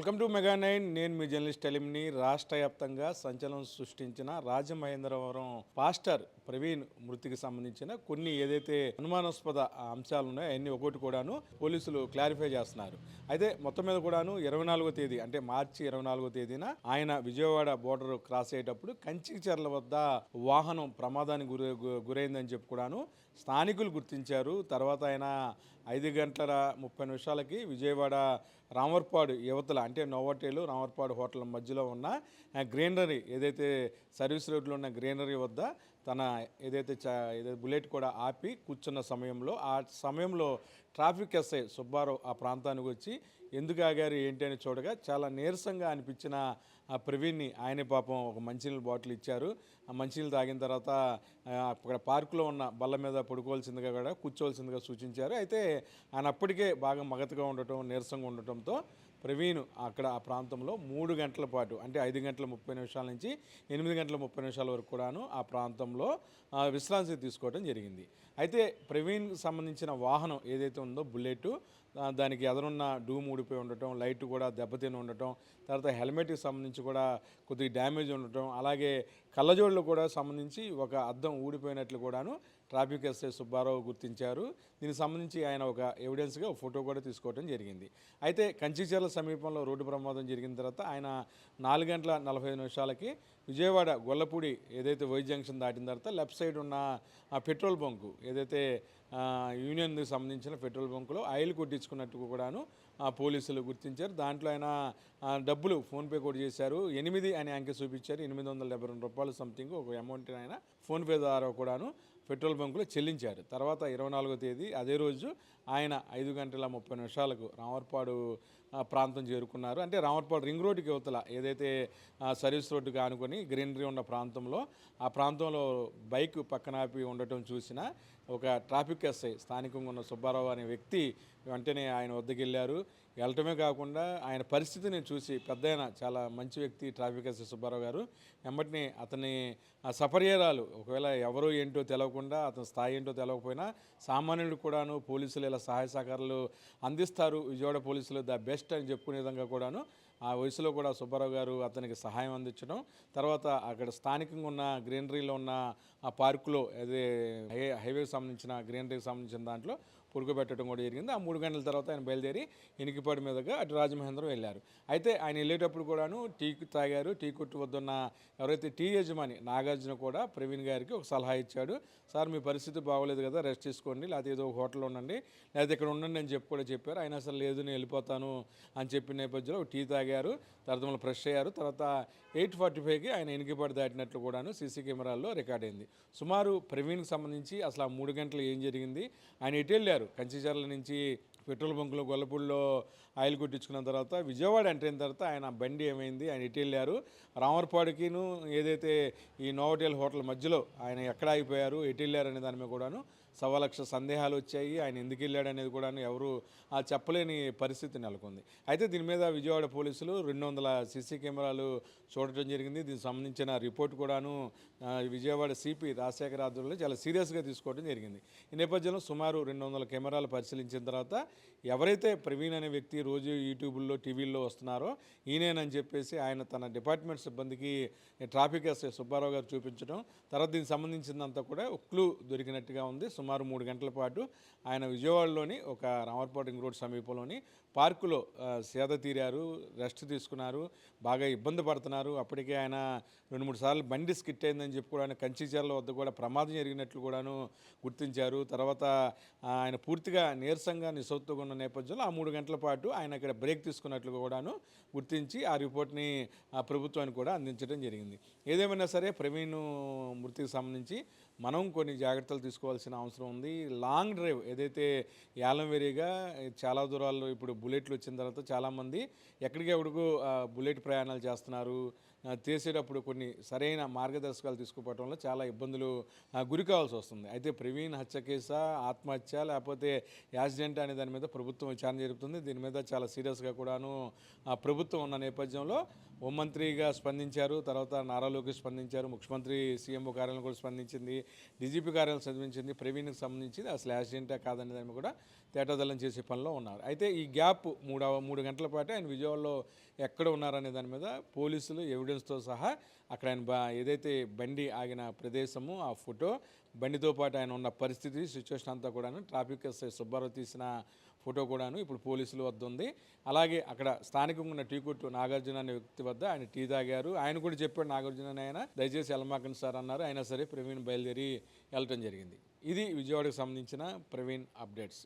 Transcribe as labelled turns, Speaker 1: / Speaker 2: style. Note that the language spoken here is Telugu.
Speaker 1: Welcome to mega nine. నేను మీ జర్నలిస్ట్ టెలింని రాష్ట్ర వ్యాప్తంగా సంచలనం సృష్టించిన రాజమహేంద్రవరం పాస్టర్ ప్రవీణ్ మృతికి సంబంధించిన కొన్ని ఏదైతే అనుమానాస్పద అంశాలు ఉన్నాయో అన్ని ఒకటి కూడాను పోలీసులు క్లారిఫై చేస్తున్నారు. అయితే మొత్తం మీద కూడాను ఇరవై నాలుగో తేదీ అంటే మార్చి ఇరవై నాలుగో తేదీన ఆయన విజయవాడ బోర్డర్ క్రాస్ అయ్యేటప్పుడు కంచిచర్ల వద్ద వాహనం ప్రమాదానికి గురి గు- గురైందని చెప్పి కూడాను స్థానికులు గుర్తించారు. తర్వాత ఆయన ఐదు గంటల ముప్పై నిమిషాలకి విజయవాడ రామర్పాడు యువతల అంటే నోవటేలు రామర్పాడు హోటల్ మధ్యలో ఉన్న గ్రీనరీ ఏదైతే సర్వీస్ రోడ్లో ఉన్న గ్రీనరీ వద్ద తన ఏదైతే ఏదైతే బుల్లెట్ కూడా ఆపి కూర్చున్న సమయంలో ఆ సమయంలో ట్రాఫిక్ ఎస్ఐ సుబ్బారావు ఆ ప్రాంతానికి వచ్చి ఎందుకు ఆగారు? ఏంటి? అని చూడగా చాలా నీరసంగా అనిపించిన ఆ ప్రవీణ్ని ఆయనే పాపం ఒక మంచినీళ్ళ బాటిల్ ఇచ్చారు. ఆ మంచినీళ్ళు తాగిన తర్వాత అక్కడ పార్కులో ఉన్న బల్ల మీద పడుకోవాల్సిందిగా కూడా కూర్చోవలసిందిగా సూచించారు. అయితే ఆయన అప్పటికే బాగా మగతగా ఉండటం నీరసంగా ఉండటంతో ప్రవీణ్ అక్కడ ఆ ప్రాంతంలో మూడు గంటల పాటు అంటే ఐదు గంటల ముప్పై నిమిషాల నుంచి ఎనిమిది గంటల ముప్పై నిమిషాల వరకు కూడాను ఆ ప్రాంతంలో విశ్రాంతి తీసుకోవడం జరిగింది. అయితే ప్రవీణ్కి సంబంధించిన వాహనం ఏదైతే ఉందో బుల్లెట్ దానికి ఎదరున్న డూమ్ ఊడిపోయి ఉండటం లైట్ కూడా దెబ్బతిని ఉండటం తర్వాత హెల్మెట్కి సంబంధించి కూడా కొద్దిగా డ్యామేజ్ ఉండటం అలాగే కళ్ళజోళ్ళు కూడా సంబంధించి ఒక అద్దం ఊడిపోయినట్లు కూడాను ట్రాఫిక్ ఎస్ఐ సుబ్బారావు గుర్తించారు. దీనికి సంబంధించి ఆయన ఒక ఎవిడెన్స్గా ఫోటో కూడా తీసుకోవడం జరిగింది. అయితే కంచిచర్ల సమీపంలో రోడ్డు ప్రమాదం జరిగిన తర్వాత ఆయన నాలుగు గంటల నలభై నిమిషాలకి విజయవాడ గొల్లపూడి ఏదైతే వై జంక్షన్ దాటిన తర్వాత లెఫ్ట్ సైడ్ ఉన్న ఆ పెట్రోల్ బంకు ఏదైతే యూనియన్కి సంబంధించిన పెట్రోల్ బంకులో ఆయిల్ కొట్టించుకున్నట్టు కూడాను ఆ, పోలీసులు గుర్తించారు. దాంట్లో ఆయన డబ్బులు ఫోన్పే కూడా చేశారు. ఎనిమిది అని అంకె చూపించారు. ఎనిమిది వందల డెబ్బై రెండు రూపాయలు సంథింగ్ ఒక అమౌంట్ ఆయన ఫోన్పే ద్వారా కూడాను పెట్రోల్ బంకులో చెల్లించారు. తర్వాత ఇరవై నాలుగో తేదీ అదే రోజు ఆయన ఐదు గంటల ముప్పై నిమిషాలకు రామర్పాడు ప్రాంతం చేరుకున్నారు. అంటే రామర్పాడు రింగ్ రోడ్డుకి యువతల ఏదైతే సర్వీస్ రోడ్డుకి ఆనుకొని గ్రీనరీ ఉన్న ప్రాంతంలో ఆ ప్రాంతంలో బైక్ పక్కన ఆపి ఉండటం చూసిన ఒక ట్రాఫిక్ ఎస్ఐ స్థానికంగా ఉన్న సుబ్బారావు అనే వ్యక్తి వెంటనే ఆయన వద్దకు వెళ్ళారు. వెళ్ళటమే కాకుండా ఆయన పరిస్థితిని చూసి పెద్ద చాలా మంచి వ్యక్తి ట్రాఫిక్ ఎస్ఐ సుబ్బారావు గారు వెంబటిని అతని ఆ సపర్యరాలు ఒకవేళ ఎవరు ఏంటో తెలవకుండా అతని స్థాయి ఏంటో తెలవకపోయినా సామాన్యుడు కూడాను పోలీసులు ఇలా సహాయ సహకారాలు అందిస్తారు. విజయవాడ పోలీసులు ద బెస్ట్. అని చెప్పుకునే విధంగా కూడాను ఆ వయసులో కూడా సుబ్బారావు గారు అతనికి సహాయం అందించడం తర్వాత అక్కడ స్థానికంగా ఉన్న గ్రీనరీలో ఉన్న ఆ పార్కులో అదే హైవేకి సంబంధించిన గ్రీనరీకి సంబంధించిన దాంట్లో పురుగబెట్టడం కూడా జరిగింది. ఆ మూడు గంటల తర్వాత ఆయన బయలుదేరి ఇనికిపాడు మీదుగా అటు రాజమహేంద్రం వెళ్ళారు. అయితే ఆయన వెళ్ళేటప్పుడు కూడాను టీ తాగారు. టీ కొట్టు వద్దున్న ఎవరైతే టీ యజమాని నాగార్జున కూడా ప్రవీణ్ గారికి ఒక సలహా ఇచ్చాడు. సార్ మీ పరిస్థితి బాగోలేదు కదా రెస్ట్ తీసుకోండి. లేకపోతే ఏదో ఒక హోటల్లో ఉండండి. లేకపోతే ఇక్కడ ఉండండి అని చెప్పి కూడా చెప్పారు. ఆయన అసలు లేదు నేను వెళ్ళిపోతాను అని చెప్పిన నేపథ్యంలో టీ తాగారు. తర్వాత మళ్ళీ ఫ్రెష్ అయ్యారు. తర్వాత ఎయిట్ ఫార్టీ ఫైవ్కి ఆయన ఎనికిపాటు దాటినట్లు కూడాను సీసీ కెమెరాల్లో రికార్డ్ అయింది. సుమారు ప్రవీణ్కి సంబంధించి అసలు ఆ మూడు గంటలు ఏం జరిగింది? ఆయన ఎటు వెళ్ళారు. కంచిచర్ల నుంచి పెట్రోల్ బంకులో గొల్లపూడిలో ఆయిల్ కొట్టించుకున్న తర్వాత విజయవాడ ఎంటర్ అయిన తర్వాత ఆయన బండి ఏమైంది? ఆయన ఇటు వెళ్ళారు. రామర్పాడుకిను ఏదైతే ఈ నోవటేల్ హోటల్ మధ్యలో ఆయన ఎక్కడ ఆగిపోయారు? ఎటు వెళ్ళారు అనే దాని మీద కూడాను సవా లక్ష సందేహాలు వచ్చాయి. ఆయన ఎందుకు వెళ్ళాడు అనేది కూడా ఎవరు ఆ చెప్పలేని పరిస్థితి నెలకొంది. అయితే దీని మీద విజయవాడ పోలీసులు రెండు వందల సీసీ కెమెరాలు చూడటం జరిగింది. దీనికి సంబంధించిన రిపోర్ట్ కూడాను విజయవాడ సిపి రాజశేఖర ఆధ్వర్యంలో చాలా సీరియస్గా తీసుకోవడం జరిగింది. ఈ నేపథ్యంలో సుమారు రెండు వందల కెమెరాలు పరిశీలించిన తర్వాత ఎవరైతే ప్రవీణ్ అనే వ్యక్తి రోజు యూట్యూబ్లో టీవీల్లో వస్తున్నారో ఈయనేనని చెప్పేసి ఆయన తన డిపార్ట్మెంట్ సిబ్బందికి ట్రాఫిక్ ఎస్ఐ సుబ్బారావు గారు చూపించడం తర్వాత దీనికి సంబంధించినంతా కూడా క్లూ దొరికినట్టుగా ఉంది. సుమారు సుమారు మూడు గంటల పాటు ఆయన విజయవాడలోని ఒక రామర్పాడు రింగ్ రోడ్ సమీపంలోని పార్కులో సేద తీరారు రెస్ట్ తీసుకున్నారు బాగా ఇబ్బంది పడుతున్నారు. అప్పటికే ఆయన రెండు మూడు సార్లు బండి స్కిట్ అయిందని చెప్పి కూడా ఆయన కంచిచర్ల వద్ద కూడా ప్రమాదం జరిగినట్లు కూడాను గుర్తించారు. తర్వాత ఆయన పూర్తిగా నీరసంగా నిస్సత్తుగా ఉన్న నేపథ్యంలో ఆ మూడు గంటల పాటు ఆయన ఇక్కడ బ్రేక్ తీసుకున్నట్లు కూడాను గుర్తించి ఆ రిపోర్ట్ని ఆ ప్రభుత్వానికి కూడా అందించడం జరిగింది. ఏదేమైనా సరే ప్రవీణ్ మృతికి సంబంధించి మనం కొన్ని జాగ్రత్తలు తీసుకోవాల్సిన అవసరం ఉంది. లాంగ్ డ్రైవ్ ఏదైతే యాలంవేరిగా చాలా దూరాల్లో ఇప్పుడు బుల్లెట్లు వచ్చిన తర్వాత చాలామంది ఎక్కడికి ఎక్కడికో బుల్లెట్ ప్రయాణాలు చేస్తున్నారు. చేసేటప్పుడు కొన్ని సరైన మార్గదర్శకాలు తీసుకుపోవడంలో చాలా ఇబ్బందులు గురి కావాల్సి వస్తుంది. అయితే ప్రవీణ్ హత్య కేస ఆత్మహత్య లేకపోతే యాక్సిడెంట్ అనే దాని మీద ప్రభుత్వం విచారణ జరుపుతుంది. దీని మీద చాలా సీరియస్గా కూడాను ప్రభుత్వం ఉన్న నేపథ్యంలో హోంమంత్రిగా స్పందించారు తర్వాత నారా లోకేష్ స్పందించారు ముఖ్యమంత్రి సీఎంఓ కార్యాలయం కూడా స్పందించింది డీజీపీ కార్యాలయం స్పందించింది ప్రవీణ్కి సంబంధించింది. అసలు యాక్సిడెంటా కాదనే దాన్ని కూడా తేటాదళం చేసే పనిలో ఉన్నారు. అయితే ఈ గ్యాప్ మూడు మూడు గంటల పాటు ఆయన విజయవాడలో ఎక్కడ ఉన్నారనే దాని మీద పోలీసులు ఎవిడెన్స్తో సహా అక్కడ ఆయన బా ఏదైతే బండి ఆగిన ప్రదేశము ఆ ఫోటో బండితో పాటు ఆయన ఉన్న పరిస్థితి సిచ్యువేషన్ అంతా కూడాను ట్రాఫిక్ ఎస్ఐ సుబ్బారావు తీసిన ఫోటో కూడాను ఇప్పుడు పోలీసుల వద్ద ఉంది. అలాగే అక్కడ స్థానికంగా ఉన్న టీ కొట్టు నాగార్జున అనే వ్యక్తి వద్ద ఆయన టీ తాగారు. ఆయన కూడా చెప్పాడు నాగార్జున ఆయన దయచేసి ఎలమాకండి సార్ అన్నారు. అయినా సరే ప్రవీణ్ బయలుదేరి వెళ్ళటం జరిగింది. ఇది విజయవాడకు సంబంధించిన ప్రవీణ్ అప్డేట్స్.